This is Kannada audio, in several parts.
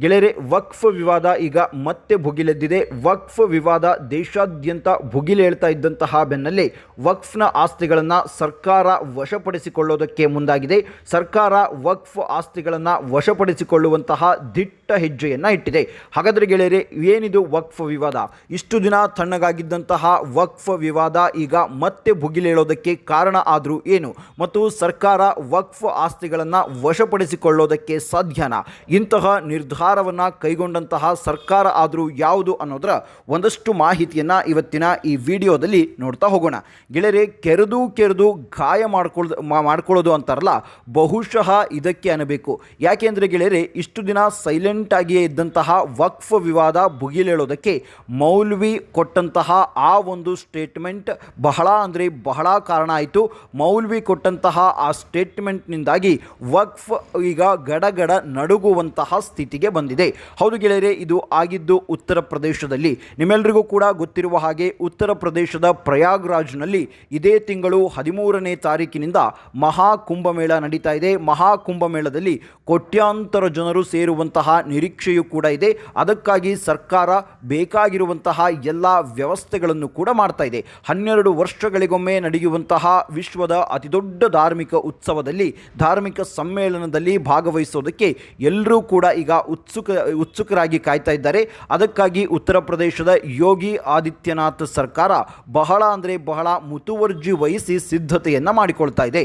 ಗೆಳೆಯರೆ, ವಕ್ಫ್ ವಿವಾದ ಈಗ ಮತ್ತೆ ಭುಗಿಲೆದ್ದಿದೆ. ವಕ್ಫ್ ವಿವಾದ ದೇಶಾದ್ಯಂತ ಭುಗಿಲೇಳ್ತಾ ಇದ್ದಂತಹ ಬೆನ್ನಲ್ಲೇ ವಕ್ಫ್ನ ಆಸ್ತಿಗಳನ್ನು ಸರ್ಕಾರ ವಶಪಡಿಸಿಕೊಳ್ಳೋದಕ್ಕೆ ಮುಂದಾಗಿದೆ. ಸರ್ಕಾರ ವಕ್ಫ್ ಆಸ್ತಿಗಳನ್ನು ವಶಪಡಿಸಿಕೊಳ್ಳುವಂತಹ ದಿಟ್ಟ ಹೆಜ್ಜೆಯನ್ನು ಇಟ್ಟಿದೆ. ಹಾಗಾದರೆ ಗೆಳೆಯರೆ, ಏನಿದು ವಕ್ಫ್ ವಿವಾದ? ಇಷ್ಟು ದಿನ ತಣ್ಣಗಾಗಿದ್ದಂತಹ ವಕ್ಫ್ ವಿವಾದ ಈಗ ಮತ್ತೆ ಭುಗಿಲೇಳೋದಕ್ಕೆ ಕಾರಣ ಆದರೂ ಏನು? ಮತ್ತು ಸರ್ಕಾರ ವಕ್ಫ್ ಆಸ್ತಿಗಳನ್ನು ವಶಪಡಿಸಿಕೊಳ್ಳೋದಕ್ಕೆ ಸಾಧ್ಯನಾ? ಇಂತಹ ನಿರ್ಧಾರವನ್ನು ಕೈಗೊಂಡಂತಹ ಸರ್ಕಾರ ಆದರೂ ಯಾವುದು ಅನ್ನೋದರ ಒಂದಷ್ಟು ಮಾಹಿತಿಯನ್ನು ಇವತ್ತಿನ ಈ ವಿಡಿಯೋದಲ್ಲಿ ನೋಡ್ತಾ ಹೋಗೋಣ. ಗೆಳೆಯರೆ, ಕೆರೆದು ಕೆರೆದು ಗಾಯ ಮಾಡ್ಕೊಳ್ಳೋದು ಮಾಡ್ಕೊಳ್ಳೋದು ಅಂತಾರಲ್ಲ, ಬಹುಶಃ ಇದಕ್ಕೆ ಅನ್ನಬೇಕು ಯಾಕೆಂದರೆ ಗೆಳೆಯರೆ, ಇಷ್ಟು ದಿನ ಸೈಲೆಂಟ್ ಆಗಿಯೇ ಇದ್ದಂತಹ ವಕ್ಫ್ ವಿವಾದ ಭುಗಿಲೇಳೋದಕ್ಕೆ ಮೌಲ್ವಿ ಕೊಟ್ಟಂತಹ ಆ ಒಂದು ಸ್ಟೇಟ್ಮೆಂಟ್ ಬಹಳ ಅಂದರೆ ಬಹಳ ಕಾರಣ ಆಯಿತು. ಮೌಲ್ವಿ ಕೊಟ್ಟಂತಹ ಆ ಸ್ಟೇಟ್ಮೆಂಟ್ನಿಂದಾಗಿ ವಕ್ಫ್ ಈಗ ಗಡಗಡ ನಡುಗುವಂತಹ ಸ್ಥಿತಿಗೆ ಬಂದಿದೆ. ಹೌದು ಗೆಳೆಯರೆ, ಇದು ಆಗಿದ್ದು ಉತ್ತರ ಪ್ರದೇಶದಲ್ಲಿ. ನಿಮ್ಮೆಲ್ಲರಿಗೂ ಕೂಡ ಗೊತ್ತಿರುವ ಹಾಗೆ ಉತ್ತರ ಪ್ರದೇಶದ ಪ್ರಯಾಗ್ರಾಜ್ನಲ್ಲಿ ಇದೇ ತಿಂಗಳು ಹದಿಮೂರನೇ ತಾರೀಕಿನಿಂದ ಮಹಾ ಕುಂಭಮೇಳ ನಡೀತಾ ಇದೆ. ಮಹಾ ಕುಂಭಮೇಳದಲ್ಲಿ ಕೋಟ್ಯಾಂತರ ಜನರು ಸೇರುವಂತಹ ನಿರೀಕ್ಷೆಯೂ ಕೂಡ ಇದೆ. ಅದಕ್ಕಾಗಿ ಸರ್ಕಾರ ಬೇಕಾಗಿರುವಂತಹ ಎಲ್ಲ ವ್ಯವಸ್ಥೆಗಳನ್ನು ಕೂಡ ಮಾಡ್ತಾ ಇದೆ. ಹನ್ನೆರಡು ವರ್ಷಗಳಿಗೊಮ್ಮೆ ನಡೆಯುವಂತಹ ವಿಶ್ವದ ಅತಿದೊಡ್ಡ ಧಾರ್ಮಿಕ ಉತ್ಸವದಲ್ಲಿ, ಧಾರ್ಮಿಕ ಸಮ್ಮೇಳನದಲ್ಲಿ ಭಾಗವಹಿಸೋದಕ್ಕೆ ಎಲ್ಲರೂ ಕೂಡ ಈಗ ಉತ್ಸುಕ, ಉತ್ಸುಕರಾಗಿ ಕಾಯ್ತಾ ಇದ್ದಾರೆ. ಅದಕ್ಕಾಗಿ ಉತ್ತರ ಪ್ರದೇಶದ ಯೋಗಿ ಆದಿತ್ಯನಾಥ್ ಸರ್ಕಾರ ಬಹಳ ಅಂದರೆ ಬಹಳ ಮುತುವರ್ಜಿ ವಹಿಸಿ ಸಿದ್ಧತೆಯನ್ನು ಮಾಡಿಕೊಳ್ತಾ ಇದೆ.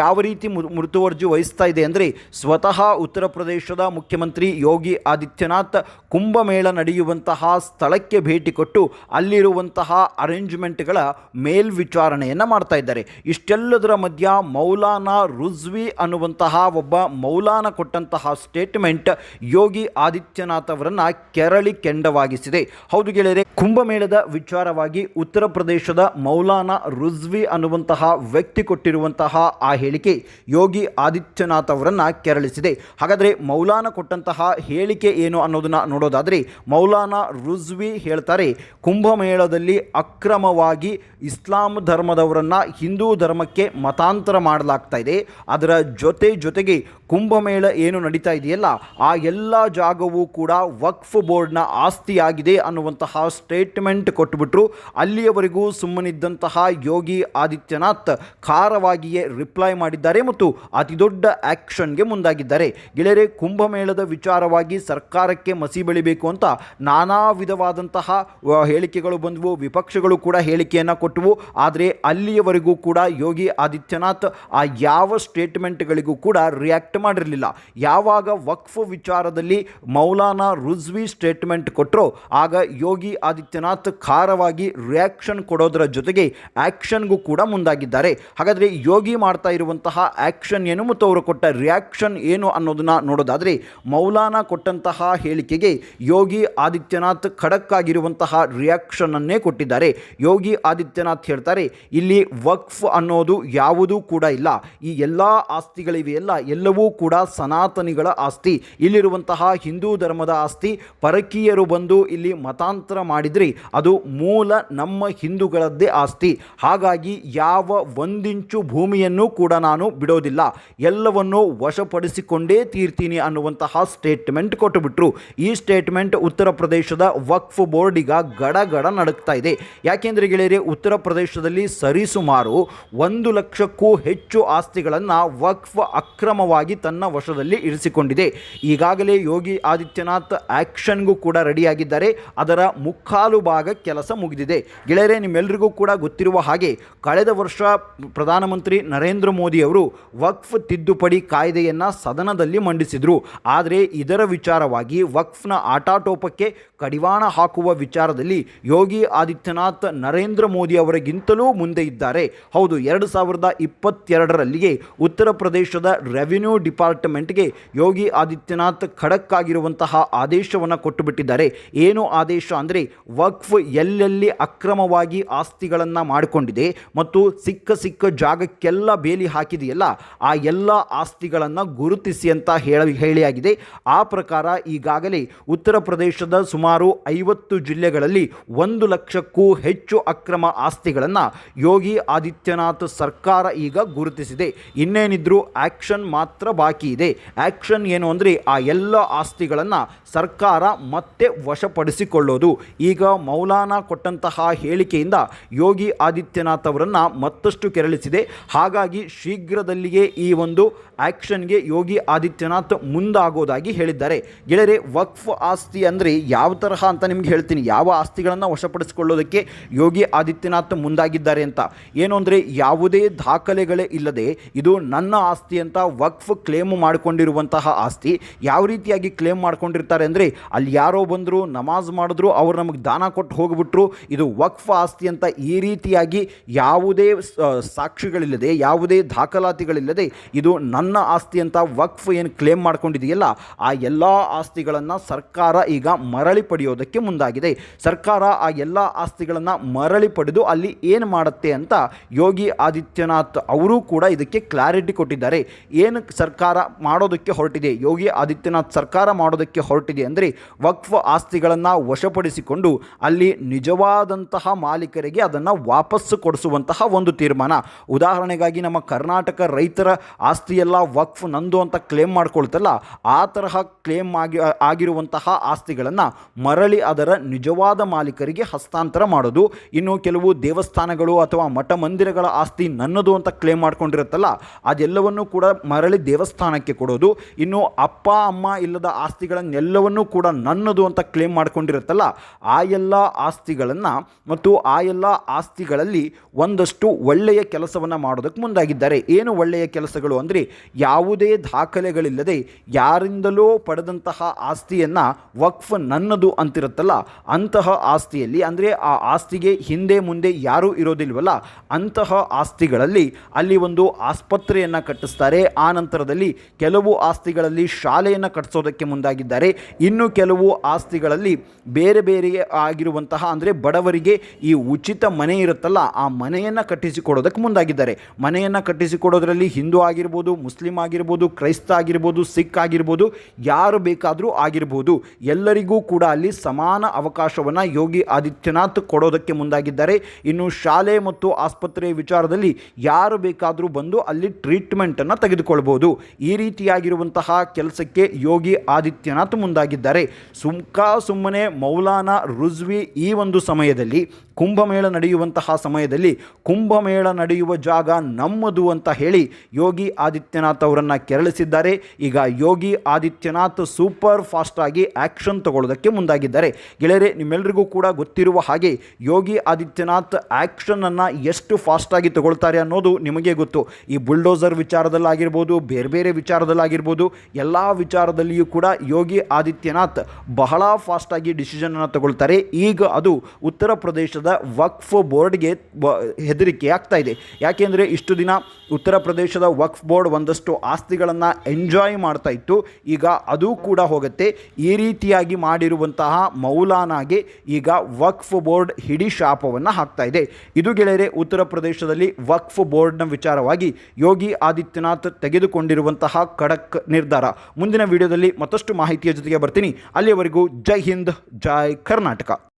ಯಾವ ರೀತಿ ಮುತುವರ್ಜಿ ವಹಿಸ್ತಾ ಇದೆ ಅಂದರೆ ಸ್ವತಃ ಉತ್ತರ ಪ್ರದೇಶದ ಮುಖ್ಯಮಂತ್ರಿ ಯೋಗಿ ಆದಿತ್ಯನಾಥ್ ಕುಂಭಮೇಳ ನಡೆಯುವಂತಹ ಸ್ಥಳಕ್ಕೆ ಭೇಟಿ ಕೊಟ್ಟು ಅಲ್ಲಿರುವಂತಹ ಅರೇಂಜ್ಮೆಂಟ್ಗಳ ಮೇಲ್ವಿಚಾರಣೆಯನ್ನು ಮಾಡ್ತಾ ಇದ್ದಾರೆ. ಇಷ್ಟೆಲ್ಲದರ ಮಧ್ಯ ಮೌಲಾನಾ ರುಜ್ವಿ ಅನ್ನುವಂತಹ ಒಬ್ಬ ಮೌಲಾನ ಕೊಟ್ಟಂತಹ ಸ್ಟೇಟ್ಮೆಂಟ್ ಯೋಗಿ ಆದಿತ್ಯನಾಥ್ ಅವರನ್ನ ಕೆರಳಿ ಕೆಂಡವಾಗಿಸಿದೆ. ಹೌದು ಗೆಳೆಯರೆ, ಕುಂಭಮೇಳದ ವಿಚಾರವಾಗಿ ಉತ್ತರ ಪ್ರದೇಶದ ಮೌಲಾನಾ ರುಜ್ವಿ ಅನ್ನುವಂತಹ ವ್ಯಕ್ತಿ ಕೊಟ್ಟಿರುವಂತಹ ಆ ಹೇಳಿಕೆ ಯೋಗಿ ಆದಿತ್ಯನಾಥ್ ಅವರನ್ನ ಕೆರಳಿಸಿದೆ. ಹಾಗಾದರೆ ಮೌಲಾನ ಕೊಟ್ಟಂತಹ ಹೇಳಿಕೆ ಏನು ಅನ್ನೋದನ್ನ ನೋಡೋದಾದರೆ ಮೌಲಾನಾ ರುಜ್ವಿ ಹೇಳ್ತಾರೆ, ಕುಂಭಮೇಳದಲ್ಲಿ ಅಕ್ರಮವಾಗಿ ಇಸ್ಲಾಂ ಧರ್ಮದವರನ್ನ ಹಿಂದೂ ಧರ್ಮಕ್ಕೆ ಮತಾಂತರ ಮಾಡಲಾಗ್ತಾ ಇದೆ. ಅದರ ಜೊತೆ ಜೊತೆಗೆ ಕುಂಭಮೇಳ ಏನು ನಡೀತಾ ಇದೆಯಲ್ಲ, ಆ ಎಲ್ಲ ಜಾಗವೂ ಕೂಡ ವಕ್ಫ್ ಬೋರ್ಡ್ನ ಆಸ್ತಿಯಾಗಿದೆ ಅನ್ನುವಂತಹ ಸ್ಟೇಟ್ಮೆಂಟ್ ಕೊಟ್ಟುಬಿಟ್ರು ಅಲ್ಲಿಯವರೆಗೂ ಸುಮ್ಮನಿದ್ದಂತಹ ಯೋಗಿ ಆದಿತ್ಯನಾಥ್ ಖಾರವಾಗಿಯೇ ರಿಪ್ಲೈ ಮಾಡಿದ್ದಾರೆ ಮತ್ತು ಅತಿ ದೊಡ್ಡ ಆಕ್ಷನ್ಗೆ ಮುಂದಾಗಿದ್ದಾರೆ. ಗೆಳೆಯರೆ, ಕುಂಭಮೇಳದ ವಿಚಾರವಾಗಿ ಸರ್ಕಾರಕ್ಕೆ ಮಸಿ ಬೆಳಿಬೇಕು ಅಂತ ನಾನಾ ವಿಧವಾದಂತಹ ಹೇಳಿಕೆಗಳು ಬಂದವು, ವಿಪಕ್ಷಗಳು ಕೂಡ ಹೇಳಿಕೆಯನ್ನು ಕೊಟ್ಟವು. ಆದರೆ ಅಲ್ಲಿಯವರೆಗೂ ಕೂಡ ಯೋಗಿ ಆದಿತ್ಯನಾಥ್ ಆ ಯಾವ ಸ್ಟೇಟ್ಮೆಂಟ್ಗಳಿಗೂ ಕೂಡ ರಿಯಾಕ್ಟ್ ಮಾಡಿರಲಿಲ್ಲ. ಯಾವಾಗ ವಕ್ಫ್ ವಿಚಾರದಲ್ಲಿ ಮೌಲಾನಾ ರುಜ್ವಿ ಸ್ಟೇಟ್ಮೆಂಟ್ ಕೊಟ್ಟರೋ ಆಗ ಯೋಗಿ ಆದಿತ್ಯನಾಥ್ ಖಾರವಾಗಿ ರಿಯಾಕ್ಷನ್ ಕೊಡೋದರ ಜೊತೆಗೆ ಆ್ಯಕ್ಷನ್ಗೂ ಕೂಡ ಮುಂದಾಗಿದ್ದಾರೆ. ಹಾಗಾದರೆ ಯೋಗಿ ಮಾಡ್ತಾ ಇರುವಂತಹ ಆ್ಯಕ್ಷನ್ ಏನು ಮತ್ತು ಅವರು ಕೊಟ್ಟ ರಿಯಾಕ್ಷನ್ ಏನು ಅನ್ನೋದನ್ನು ನೋಡೋದಾದರೆ, ಮೌಲಾನಾ ಕೊಟ್ಟಂತಹ ಹೇಳಿಕೆಗೆ ಯೋಗಿ ಆದಿತ್ಯನಾಥ್ ಖಡಕ್ ಆಗಿರುವಂತಹ ರಿಯಾಕ್ಷನ್ ಅನ್ನೇ ಕೊಟ್ಟಿದ್ದಾರೆ. ಯೋಗಿ ಆದಿತ್ಯನಾಥ್ ಹೇಳ್ತಾರೆ, ಇಲ್ಲಿ ವಕ್ಫ್ ಅನ್ನೋದು ಯಾವುದೂ ಕೂಡ ಇಲ್ಲ. ಈ ಎಲ್ಲ ಆಸ್ತಿಗಳಿವೆಯಲ್ಲ, ಎಲ್ಲವೂ ಕೂಡ ಸನಾತನಿಗಳ ಆಸ್ತಿ. ಇಲ್ಲಿರುವಂತಹ ಹಿಂದೂ ಧರ್ಮದ ಆಸ್ತಿ, ಪರಕೀಯರು ಬಂದು ಇಲ್ಲಿ ಮತಾಂತರ ಮಾಡಿದ್ರಿ, ಅದು ಮೂಲ ನಮ್ಮ ಹಿಂದೂಗಳದ್ದೇ ಆಸ್ತಿ. ಹಾಗಾಗಿ ಯಾವ ಒಂದಿಂಚು ಭೂಮಿಯನ್ನು ಕೂಡ ನಾನು ಬಿಡೋದಿಲ್ಲ. ಎಲ್ಲವನ್ನು ವಶಪಡಿಸಿಕೊಂಡೇ ತೀರ್ತೀನಿ ಅನ್ನುವಂತಹ ಸ್ಟೇಟ್ಮೆಂಟ್ ಕೊಟ್ಟುಬಿಟ್ರು. ಈ ಸ್ಟೇಟ್ಮೆಂಟ್ ಉತ್ತರ ಪ್ರದೇಶದ ವಕ್ಫ್ ಬೋರ್ಡಿಗ ಗಡಗಡ ನಡುಕ್ತಾ ಇದೆ. ಯಾಕೆಂದರೆ ಗೆಳೆಯರೆ, ಉತ್ತರ ಪ್ರದೇಶದಲ್ಲಿ ಸರಿಸುಮಾರು ಒಂದು ಲಕ್ಷಕ್ಕೂ ಹೆಚ್ಚು ಆಸ್ತಿಗಳನ್ನು ವಕ್ಫ್ ಅಕ್ರಮವಾಗಿ ತನ್ನ ವಶದಲ್ಲಿ ಇರಿಸಿಕೊಂಡಿದೆ. ಈಗಾಗಲೇ ಯೋಗಿ ಆದಿತ್ಯನಾಥ್ ಆಕ್ಷನ್ಗೂ ಕೂಡ ರೆಡಿಯಾಗಿದ್ದಾರೆ. ಅದರ ಮುಕ್ಕಾಲು ಭಾಗ ಕೆಲಸ ಮುಗಿದಿದೆ. ಗೆಳೆಯರೆ ನಿಮ್ಮೆಲ್ಲರಿಗೂ ಕೂಡ ಗೊತ್ತಿರುವ ಹಾಗೆ ಕಳೆದ ವರ್ಷ ಪ್ರಧಾನಮಂತ್ರಿ ನರೇಂದ್ರ ಮೋದಿ ಅವರು ವಕ್ಫ್ ತಿದ್ದುಪಡಿ ಕಾಯ್ದೆಯನ್ನು ಸದನದಲ್ಲಿ ಮಂಡಿಸಿದರು. ಆದರೆ ಇದರ ವಿಚಾರವಾಗಿ ವಕ್ಫ್ನ ಆಟಾಟೋಪಕ್ಕೆ ಕಡಿವಾಣ ಹಾಕುವ ವಿಚಾರದಲ್ಲಿ ಯೋಗಿ ಆದಿತ್ಯನಾಥ್ ನರೇಂದ್ರ ಮೋದಿ ಅವರಿಗಿಂತಲೂ ಮುಂದೆ ಇದ್ದಾರೆ. ಹೌದು, ಎರಡು ಸಾವಿರದ ಇಪ್ಪತ್ತೆರಡರಲ್ಲಿಯೇ ಉತ್ತರ ಪ್ರದೇಶದ ರೆವಿನ್ಯೂ ಡಿಪಾರ್ಟ್ಮೆಂಟ್ಗೆ ಯೋಗಿ ಆದಿತ್ಯನಾಥ್ ಖಡಕ್ ಆಗಿರುವಂತಹ ಆದೇಶವನ್ನು ಕೊಟ್ಟುಬಿಟ್ಟಿದ್ದಾರೆ. ಏನು ಆದೇಶ ಅಂದರೆ ವಕ್ಫ್ ಎಲ್ಲೆಲ್ಲಿ ಅಕ್ರಮವಾಗಿ ಆಸ್ತಿಗಳನ್ನು ಮಾಡಿಕೊಂಡಿದೆ ಮತ್ತು ಸಿಕ್ಕ ಸಿಕ್ಕ ಜಾಗಕ್ಕೆಲ್ಲ ಬೇಲಿ ಹಾಕಿದೆಯಲ್ಲ, ಆ ಎಲ್ಲ ಆಸ್ತಿಗಳನ್ನು ಗುರುತಿಸಿ ಅಂತ ಹೇಳಿ, ಹೇಳಿಯಾಗಿದೆ. ಆ ಪ್ರಕಾರ ಈಗಾಗಲೇ ಉತ್ತರ ಪ್ರದೇಶದ ಸುಮಾರು ಐವತ್ತು ಜಿಲ್ಲೆಗಳಲ್ಲಿ ಒಂದು ಲಕ್ಷಕ್ಕೂ ಹೆಚ್ಚು ಅಕ್ರಮ ಆಸ್ತಿಗಳನ್ನು ಯೋಗಿ ಆದಿತ್ಯನಾಥ್ ಸರ್ಕಾರ ಈಗ ಗುರುತಿಸಿದೆ. ಇನ್ನೇನಿದ್ರೂ ಆಕ್ಷನ್ ಮಾತ್ರ ಬಾಕಿ ಇದೆ. ಆ್ಯಕ್ಷನ್ ಏನು ಅಂದರೆ ಆ ಎಲ್ಲ ಆಸ್ತಿಗಳನ್ನು ಸರ್ಕಾರ ಮತ್ತೆ ವಶಪಡಿಸಿಕೊಳ್ಳೋದು. ಈಗ ಮೌಲಾನಾ ಕೊಟ್ಟಂತಹ ಹೇಳಿಕೆಯಿಂದ ಯೋಗಿ ಆದಿತ್ಯನಾಥ್ ಅವರನ್ನು ಮತ್ತಷ್ಟು ಕೆರಳಿಸಿದೆ. ಹಾಗಾಗಿ ಶೀಘ್ರದಲ್ಲಿಯೇ ಈ ಒಂದು ಆ್ಯಕ್ಷನ್ಗೆ ಯೋಗಿ ಆದಿತ್ಯನಾಥ್ ಮುಂದಾಗೋದಾಗಿ ಹೇಳಿದ್ದಾರೆ. ಗೆಳೆಯರೆ, ವಕ್ಫ್ ಆಸ್ತಿ ಅಂದರೆ ಯಾವ ತರಹ ಅಂತ ನಿಮ್ಗೆ ಹೇಳ್ತೀನಿ. ಯಾವ ಆಸ್ತಿಗಳನ್ನು ವಶಪಡಿಸಿಕೊಳ್ಳೋದಕ್ಕೆ ಯೋಗಿ ಆದಿತ್ಯನಾಥ್ ಮುಂದಾಗಿದ್ದಾರೆ ಅಂತ. ಏನು ಅಂದರೆ ಯಾವುದೇ ದಾಖಲೆಗಳೇ ಇಲ್ಲದೆ ಇದು ನನ್ನ ಆಸ್ತಿ ಅಂತ ವಕ್ಫ್ ಕ್ಲೇಮ್ ಮಾಡಿಕೊಂಡಿರುವಂತಹ ಆಸ್ತಿ ಯಾವ ರೀತಿಯಾಗಿ ಕ್ಲೇಮ್ ಮಾಡ್ಕೊಂಡಿರ್ತಾರೆ ಅಂದರೆ ಅಲ್ಲಿ ಯಾರೋ ಬಂದರು, ನಮಾಜ್ ಮಾಡಿದ್ರು, ಅವ್ರು ನಮಗೆ ದಾನ ಕೊಟ್ಟು ಹೋಗಿಬಿಟ್ರು, ಇದು ವಕ್ಫ್ ಆಸ್ತಿ ಅಂತ ಈ ರೀತಿಯಾಗಿ ಯಾವುದೇ ಸಾಕ್ಷಿಗಳಿಲ್ಲದೆ, ಯಾವುದೇ ದಾಖಲಾತಿಗಳಿಲ್ಲದೆ ಇದು ನನ್ನ ಆಸ್ತಿ ಅಂತ ವಕ್ಫ್ ಏನು ಕ್ಲೇಮ್ ಮಾಡ್ಕೊಂಡಿದೆಯಲ್ಲ, ಆ ಎಲ್ಲ ಆಸ್ತಿಗಳನ್ನು ಸರ್ಕಾರ ಈಗ ಮರಳಿ ಪಡೆಯೋದಕ್ಕೆ ಮುಂದಾಗಿದೆ. ಸರ್ಕಾರ ಆ ಎಲ್ಲ ಆಸ್ತಿಗಳನ್ನು ಮರಳಿ ಪಡೆದು ಅಲ್ಲಿ ಏನು ಮಾಡುತ್ತೆ ಅಂತ ಯೋಗಿ ಆದಿತ್ಯನಾಥ್ ಅವರು ಕೂಡ ಇದಕ್ಕೆ ಕ್ಲಾರಿಟಿ ಕೊಟ್ಟಿದ್ದಾರೆ. ಏನು ಸರ್ಕಾರ ಮಾಡೋದಕ್ಕೆ ಹೊರಟಿದೆ. ಯೋಗಿ ಆದಿತ್ಯನಾಥ್ ಸರ್ಕಾರ ಮಾಡೋದಕ್ಕೆ ಹೊರಟಿದೆ ಅಂದರೆ ವಕ್ಫ್ ಆಸ್ತಿಗಳನ್ನು ವಶಪಡಿಸಿಕೊಂಡು ಅಲ್ಲಿ ನಿಜವಾದಂತಹ ಮಾಲೀಕರಿಗೆ ಅದನ್ನು ವಾಪಸ್ಸು ಕೊಡಿಸುವಂತಹ ಒಂದು ತೀರ್ಮಾನ. ಉದಾಹರಣೆಗಾಗಿ ನಮ್ಮ ಕರ್ನಾಟಕ ರೈತರ ಆಸ್ತಿಯೆಲ್ಲ ವಕ್ಫ್ ನಂದು ಅಂತ ಕ್ಲೇಮ್ ಮಾಡ್ಕೊಳ್ತಲ್ಲ, ಆ ತರಹ ಕ್ಲೇಮ್ ಆಗಿ, ಆಗಿರುವಂತಹ ಆಸ್ತಿಗಳನ್ನು ಮರಳಿ ಅದರ ನಿಜವಾದ ಮಾಲೀಕರಿಗೆ ಹಸ್ತಾಂತರ ಮಾಡೋದು. ಇನ್ನು ಕೆಲವು ದೇವಸ್ಥಾನಗಳು ಅಥವಾ ಮಠ ಮಂದಿರಗಳ ಆಸ್ತಿ ನನ್ನದು ಅಂತ ಕ್ಲೇಮ್ ಮಾಡ್ಕೊಂಡಿರುತ್ತಲ್ಲ, ಅದೆಲ್ಲವನ್ನೂ ಕೂಡ ಮರಳಿ ದೇವಸ್ಥಾನಕ್ಕೆ ಕೊಡೋದು, ಇನ್ನು ಅಪ್ಪ, ಅಮ್ಮ ಇಲ್ಲದ ಆಸ್ತಿಗಳನ್ನೆಲ್ಲವನ್ನೂ ಕೂಡ ನನ್ನದು ಅಂತ ಕ್ಲೇಮ್ ಮಾಡ್ಕೊಂಡಿರುತ್ತಲ್ಲ, ಆ ಎಲ್ಲ ಆಸ್ತಿಗಳನ್ನು ಮತ್ತು ಆ ಎಲ್ಲ ಆಸ್ತಿಗಳಲ್ಲಿ ಒಂದಷ್ಟು ಒಳ್ಳೆಯ ಕೆಲಸವನ್ನು ಮಾಡೋದಕ್ಕೆ ಮುಂದಾಗಿದ್ದಾರೆ. ಏನು ಒಳ್ಳೆಯ ಕೆಲಸಗಳು ಅಂದರೆ, ಯಾವುದೇ ದಾಖಲೆಗಳಿಲ್ಲದೆ ಯಾರಿಂದಲೋ ಪಡೆದಂತಹ ಆಸ್ತಿಯನ್ನು ವಕ್ಫ್ ನನ್ನದು ಅಂತಿರುತ್ತಲ್ಲ, ಅಂತಹ ಆಸ್ತಿಯಲ್ಲಿ, ಅಂದರೆ ಆ ಆಸ್ತಿಗೆ ಹಿಂದೆ ಮುಂದೆ ಯಾರೂ ಇರೋದಿಲ್ವಲ್ಲ, ಅಂತಹ ಆಸ್ತಿಗಳಲ್ಲಿ ಅಲ್ಲಿ ಒಂದು ಆಸ್ಪತ್ರೆಯನ್ನು ಕಟ್ಟಿಸ್ತಾರೆ, ಆ ನಂತರದಲ್ಲಿ ಕೆಲವು ಆಸ್ತಿಗಳಲ್ಲಿ ಶಾಲೆಯನ್ನು ಕಟ್ಟಿಸೋದಕ್ಕೆ ಮುಂದಾಗಿದ್ದಾರೆ. ಇನ್ನು ಕೆಲವು ಆಸ್ತಿಗಳಲ್ಲಿ ಬೇರೆ ಬೇರೆ ಆಗಿರುವಂತಹ, ಅಂದರೆ ಬಡವರಿಗೆ ಈ ಉಚಿತ ಮನೆ ಇರುತ್ತಲ್ಲ, ಆ ಮನೆಯನ್ನು ಕಟ್ಟಿಸಿಕೊಡೋದಕ್ಕೆ ಮುಂದಾಗಿದ್ದಾರೆ. ಮನೆಯನ್ನು ಕಟ್ಟಿಸಿಕೊಡೋದರಲ್ಲಿ ಹಿಂದೂ ಆಗಿರ್ಬೋದು, ಮುಸ್ಲಿಂ ಆಗಿರ್ಬೋದು, ಕ್ರೈಸ್ತ ಆಗಿರ್ಬೋದು, ಸಿಖ್ ಆಗಿರ್ಬೋದು, ಯಾರು ಬೇಕಾದರೂ ಆಗಿರ್ಬೋದು, ಎಲ್ಲರಿಗೂ ಕೂಡ ಅಲ್ಲಿ ಸಮಾನ ಅವಕಾಶವನ್ನು ಯೋಗಿ ಆದಿತ್ಯನಾಥ್ ಕೊಡೋದಕ್ಕೆ ಮುಂದಾಗಿದ್ದಾರೆ. ಇನ್ನು ಶಾಲೆ ಮತ್ತು ಆಸ್ಪತ್ರೆ ವಿಚಾರದಲ್ಲಿ ಯಾರು ಬೇಕಾದರೂ ಬಂದು ಅಲ್ಲಿ ಟ್ರೀಟ್ಮೆಂಟನ್ನು ತೆಗೆದುಕೊಳ್ಬೋದು. ಈ ರೀತಿಯಾಗಿರುವಂತಹ ಕೆಲಸಕ್ಕೆ ಯೋಗಿ ಆದಿತ್ಯನಾಥ್ ಮುಂದಾಗಿದ್ದಾರೆ. ಸುಮ್ಕಾ ಸುಮ್ಮನೆ ಮೌಲಾನಾ ರುಜ್ವಿ ಈ ಒಂದು ಸಮಯದಲ್ಲಿ, ಕುಂಭಮೇಳ ನಡೆಯುವಂತಹ ಸಮಯದಲ್ಲಿ, ಕುಂಭಮೇಳ ನಡೆಯುವ ಜಾಗ ನಮ್ಮದು ಅಂತ ಹೇಳಿ ಯೋಗಿ ಆದಿತ್ಯನಾಥ್ ಅವರನ್ನು ಕೆರಳಿಸಿದ್ದಾರೆ. ಈಗ ಯೋಗಿ ಆದಿತ್ಯನಾಥ್ ಸೂಪರ್ ಫಾಸ್ಟಾಗಿ ಆ್ಯಕ್ಷನ್ ತಗೊಳ್ಳೋದಕ್ಕೆ ಮುಂದಾಗಿದ್ದಾರೆ. ಗೆಳೆಯರೆ ನಿಮ್ಮೆಲ್ಲರಿಗೂ ಕೂಡ ಗೊತ್ತಿರುವ ಹಾಗೆ ಯೋಗಿ ಆದಿತ್ಯನಾಥ್ ಆ್ಯಕ್ಷನನ್ನು ಎಷ್ಟು ಫಾಸ್ಟಾಗಿ ತಗೊಳ್ತಾರೆ ಅನ್ನೋದು ನಿಮಗೆ ಗೊತ್ತು. ಈ ಬುಲ್ಡೋಸರ್ ವಿಚಾರದಲ್ಲಾಗಿರ್ಬೋದು, ಬೇರೆ ಬೇರೆ ವಿಚಾರದಲ್ಲಾಗಿರ್ಬೋದು, ಎಲ್ಲ ವಿಚಾರದಲ್ಲಿಯೂ ಕೂಡ ಯೋಗಿ ಆದಿತ್ಯನಾಥ್ ಬಹಳ ಫಾಸ್ಟಾಗಿ ಡಿಸಿಷನನ್ನು ತಗೊಳ್ತಾರೆ. ಈಗ ಅದು ಉತ್ತರ ಪ್ರದೇಶದ ವಕ್ಫ್ ಬೋರ್ಡ್ಗೆ ಹೆದರಿಕೆ ಆಗ್ತಾ ಇದೆ. ಯಾಕೆಂದರೆ ಇಷ್ಟು ದಿನ ಉತ್ತರ ಪ್ರದೇಶದ ವಕ್ಫ್ ಬೋರ್ಡ್ ಒಂದಷ್ಟು ಆಸ್ತಿಗಳನ್ನು ಎಂಜಾಯ್ ಮಾಡ್ತಾ ಇತ್ತು. ಈಗ ಅದು ಕೂಡ ಹೋಗುತ್ತೆ. ಈ ರೀತಿಯಾಗಿ ಮಾಡಿರುವಂತಹ ಮೌಲಾನಾಗೆ ಈಗ ವಕ್ಫ್ ಬೋರ್ಡ್ ಹಿಡಿ ಶಾಪವನ್ನು ಹಾಕ್ತಾ ಇದೆ. ಇದು ಗೆಳೆಯರೆ, ಉತ್ತರ ಪ್ರದೇಶದಲ್ಲಿ ವಕ್ಫ್ ಬೋರ್ಡ್ನ ವಿಚಾರವಾಗಿ ಯೋಗಿ ಆದಿತ್ಯನಾಥ್ ತೆಗೆದುಕೊಂಡಿರುವಂತಹ ಖಡಕ್ ನಿರ್ಧಾರ. ಮುಂದಿನ ವಿಡಿಯೋದಲ್ಲಿ ಮತ್ತಷ್ಟು ಮಾಹಿತಿಯ ಜೊತೆಗೆ ಬರ್ತೀನಿ. ಅಲ್ಲಿಯವರೆಗೂ ಜೈ ಹಿಂದ್ ಜೈ ಕರ್ನಾಟಕ.